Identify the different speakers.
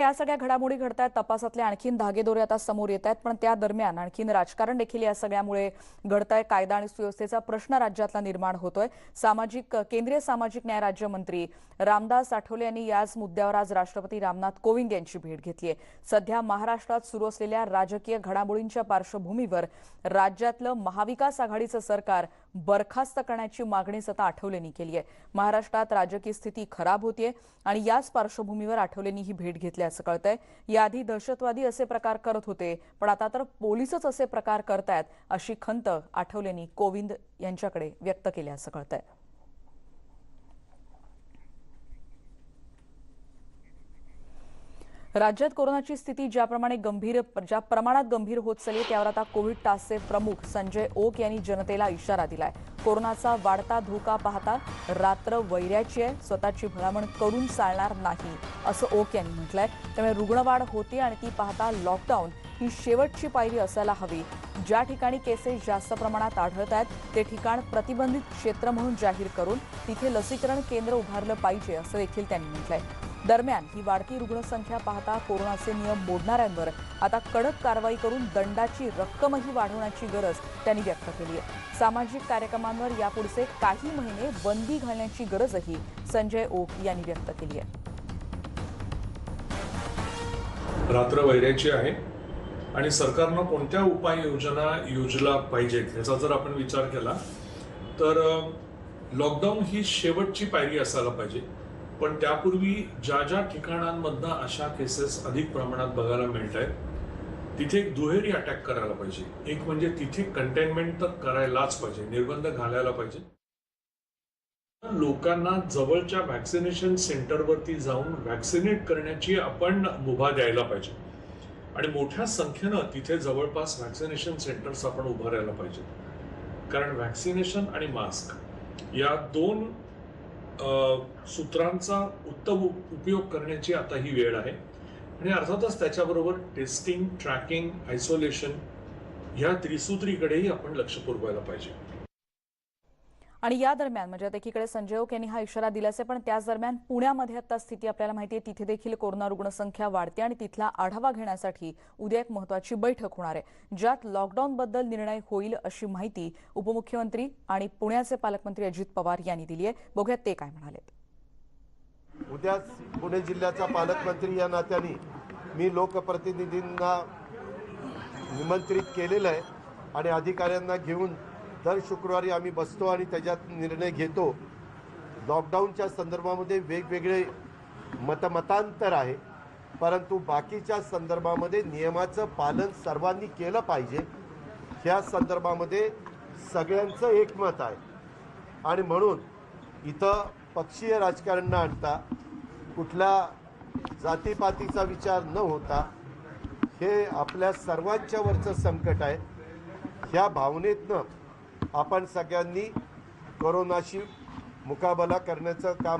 Speaker 1: या सगळ्या घडामोडी घडत आहेत तपासातले आणखीन धागेदोरे आता समोर येत आहेत पण त्या दरम्यान आणखीन राजकारण देखील या सगळ्यामुळे घडत आहे कायदा आणि सुव्यवस्थेचा प्रश्न राज्यातला निर्माण होतोय. सामाजिक केंद्रीय सामाजिक न्याय राज्यमंत्री रामदास आठवले यांनी याच मुद्द्यावर आज राष्ट्रपती रामनाथ कोविंद यांची भेट घेतली आहे. सध्या महाराष्ट्रात सुरू असलेल्या राजकीय घडामोडींच्या पार्श्वभूमीवर राज्यातलं महाविकास आघाडीचं सरकार बरखास्त करण्याची मागणीच आता आठवलेंनी केली आहे. महाराष्ट्रात राजकीय स्थिती खराब होतीये आणि याच पार्श्वभूमीवर आठवलेंनी ही भेट घेतली असं कळतंय. याआधी दहशतवादी असे प्रकार करत होते पण आता तर पोलीसच असे प्रकार करतायत अशी खंत आठवलेंनी कोविंद यांच्याकडे व्यक्त केली असं कळतंय. राज्यात कोरोनाची स्थिती ज्याप्रमाणे गंभीर ज्या प्रमाणात गंभीर होत चालली त्यावर आता कोविड टास्कचे प्रमुख संजय ओक यांनी जनतेला इशारा दिलाय. कोरोनाचा वाढता धोका पाहता रात्र वैऱ्याची आहे स्वतःची भलामण करून चालणार नाही असं ओक यांनी म्हटलंय. त्यामुळे रुग्णवाढ होती आणि ती पाहता लॉकडाऊन ही शेवटची पायरी असायला हवी. ज्या ठिकाणी केसेस जास्त प्रमाणात आढळत आहेत ते ठिकाण प्रतिबंधित क्षेत्र म्हणून जाहीर करून तिथे लसीकरण केंद्र उभारलं पाहिजे असं देखील त्यांनी म्हटलंय. दरम्यान ही वाढती रुग्णसंख्या पाहता कोरोनाचे नियम मोडणाऱ्यांवर आता कडक कारवाई करून दंडाची रक्कमही वाढवण्याची गरज त्यांनी व्यक्त केली आहे. सामाजिक कार्यक्रमांवर यापुढचे काही महिने बंदी घालण्याची गरजही संजय ओक यांनी व्यक्त केली आहे.
Speaker 2: रात्र वैऱ्याची आहे आणि सरकारनं कोणत्या उपाययोजना योजला पाहिजेत याचा जर आपण विचार केला तर लॉकडाऊन ही शेवटची पायरी असायला पाहिजे. पण त्यापूर्वी ज्या ज्या ठिकाणांमधनं अशा केसेस अधिक प्रमाणात बघायला मिळत आहेत तिथे एक दुहेरी अटॅक करायला पाहिजे. एक म्हणजे तिथे कंटेनमेंट तर करायलाच पाहिजे निर्बंध घालायला पाहिजे. लोकांना जवळच्या व्हॅक्सिनेशन सेंटरवरती जाऊन व्हॅक्सिनेट करण्याची आपण मुभा द्यायला पाहिजे. आणि मोठ्या संख्येनं तिथे जवळपास व्हॅक्सिनेशन सेंटर्स आपण उभारायला पाहिजे कारण व्हॅक्सिनेशन आणि मास्क या दोन सूत्रांचा उत्तम उपयोग करण्याची आता ही वेळ आहे. आणि अर्थातच त्याच्याबरोबर टेस्टिंग ट्रॅकिंग आयसोलेशन ह्या त्रिसूत्रीकडेही आपण लक्ष पुरवायला पाहिजे.
Speaker 1: आणि या दरम्यान म्हणजे आता एकीकडे संजय ओक यांनी हा इशारा दिल्याचे पण त्याच दरम्यान पुण्यामध्ये आता स्थिती आपल्याला माहिती आहे तिथे देखील कोरोना रुग्णसंख्या वाढते आणि तिथला आढावा घेण्यासाठी उद्या एक महत्वाची बैठक होणार आहे ज्यात लॉकडाऊनबद्दल निर्णय होईल अशी माहिती उपमुख्यमंत्री आणि पुण्याचे पालकमंत्री अजित पवार यांनी दिली आहे. बघूयात ते काय म्हणाले
Speaker 3: उद्याच पुणे जिल्ह्याचा पालकमंत्री या नात्याने मी लोकप्रतिनिधींना निमंत्रित केलेलं आहे आणि अधिकाऱ्यांना घेऊन दर शुक्रवारी आम्ही बसतो आणि त्याच्यात निर्णय घेतो. लॉकडाऊनच्या संदर्भामध्ये वेगवेगळे मतमतांतर आहे. परंतु बाकीच्या संदर्भामध्ये नियमाचं पालन सर्वांनी केलं पाहिजे. ह्या संदर्भामध्ये सगळ्यांचं एकमत आहे. आणि म्हणून इथं पक्षीय राजकारण न आणता कुठल्या जातीपातीचा विचार न होता हे आपल्या सर्वांच्यावरचं संकट आहे. ह्या भावनेतनं आपण सगळ्यांनी कोरोनाशी मुकाबला करण्याचं काम